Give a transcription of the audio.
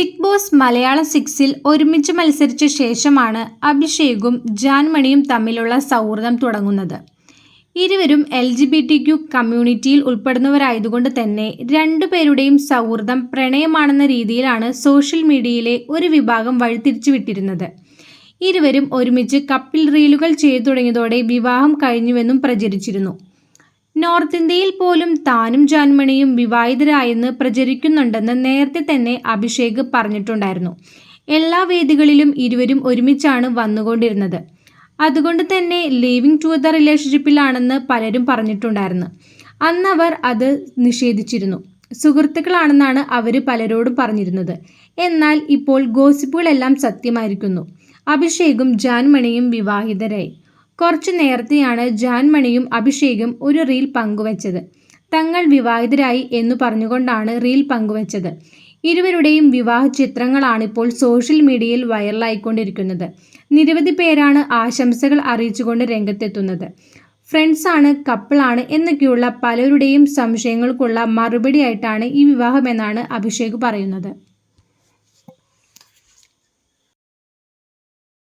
Big boss Malayalam സിക്സിൽ ഒരുമിച്ച് മത്സരിച്ച ശേഷമാണ് അഭിഷേകും ജാൻമണിയും തമ്മിലുള്ള സൗഹൃദം തുടങ്ങുന്നത്. ഇരുവരും L G B T Q കമ്മ്യൂണിറ്റിയിൽ ഉൾപ്പെടുന്നവരായതുകൊണ്ട് തന്നെ രണ്ടുപേരുടെയും സൗഹൃദം പ്രണയമാണെന്ന രീതിയിലാണ് സോഷ്യൽ മീഡിയയിലെ ഒരു വിഭാഗം വഴിതിരിച്ചു വിട്ടിരുന്നത് ഇരുവരും ഒരുമിച്ച് കപ്പിൽ റീലുകൾ ചെയ്തു തുടങ്ങിയതോടെ വിവാഹം കഴിഞ്ഞുവെന്നും പ്രചരിച്ചിരുന്നു. നോർത്ത് ഇന്ത്യയിൽ പോലും താനും ജാൻമണിയും വിവാഹിതരായെന്ന് പ്രചരിക്കുന്നുണ്ടെന്ന് നേരത്തെ തന്നെ അഭിഷേക് പറഞ്ഞിട്ടുണ്ടായിരുന്നു. എല്ലാ വേദികളിലും ഇരുവരും ഒരുമിച്ചാണ് വന്നുകൊണ്ടിരുന്നത്. അതുകൊണ്ട് തന്നെ ലിവിങ് ടു ദ റിലേഷൻഷിപ്പിലാണെന്ന് പലരും പറഞ്ഞിട്ടുണ്ടായിരുന്നു. അന്ന് അവർ അത് നിഷേധിച്ചിരുന്നു. സുഹൃത്തുക്കളാണെന്നാണ് അവർ പലരോടും പറഞ്ഞിരുന്നത്. എന്നാൽ ഇപ്പോൾ ഗോസിപ്പുകളെല്ലാം സത്യമായിരിക്കുന്നു. അഭിഷേകും ജാൻമണിയും വിവാഹിതരായി. കുറച്ചു നേരത്തെയാണ് ജാൻമണിയും അഭിഷേകും ഒരു റീൽ പങ്കുവച്ചത്. തങ്ങൾ വിവാഹിതരായി എന്നു പറഞ്ഞുകൊണ്ടാണ് റീൽ പങ്കുവച്ചത്. ഇരുവരുടെയും വിവാഹ ചിത്രങ്ങളാണിപ്പോൾ സോഷ്യൽ മീഡിയയിൽ വൈറലായിക്കൊണ്ടിരിക്കുന്നത്. നിരവധി പേരാണ് ആശംസകൾ അറിയിച്ചുകൊണ്ട് രംഗത്തെത്തുന്നത്. ഫ്രണ്ട്സാണ് കപ്പിളാണ് എന്നൊക്കെയുള്ള പലരുടെയും സംശയങ്ങൾക്കുള്ള മറുപടിയായിട്ടാണ് ഈ വിവാഹമെന്നാണ് അഭിഷേക് പറയുന്നത്.